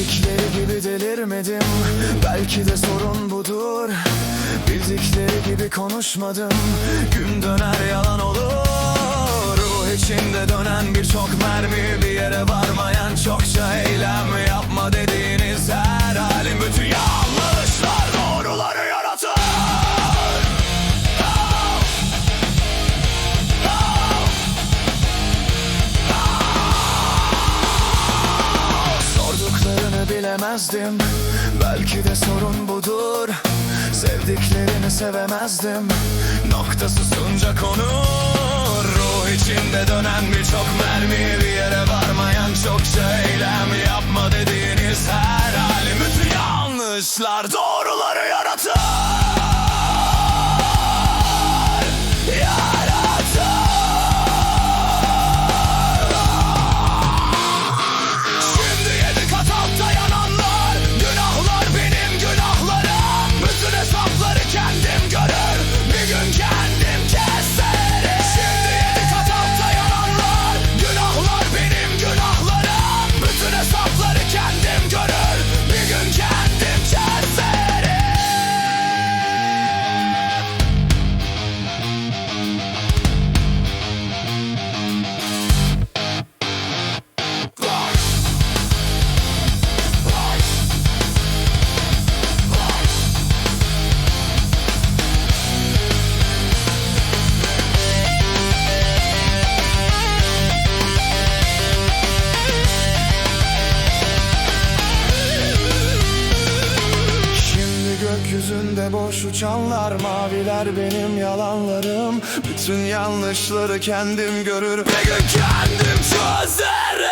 Bildikleri gibi delirmedim. Belki de sorun budur. Bildikleri gibi konuşmadım. Gün döner yalan olur. Bu içinde dönen birçok mermi bir yere var. Bilemezdim Belki de sorun budur. Sevdiklerini sevemezdim. Noktası sunca konu Ruh içinde dönen birçok mermi Bir yere varmayan çokça eylem Yapma dediğiniz her halim. Bütün yanlışlar doğruları yaratır gökyüzünde boş uçanlar Maviler benim yalanlarım. Bütün yanlışları kendim görür gün kendim çözerim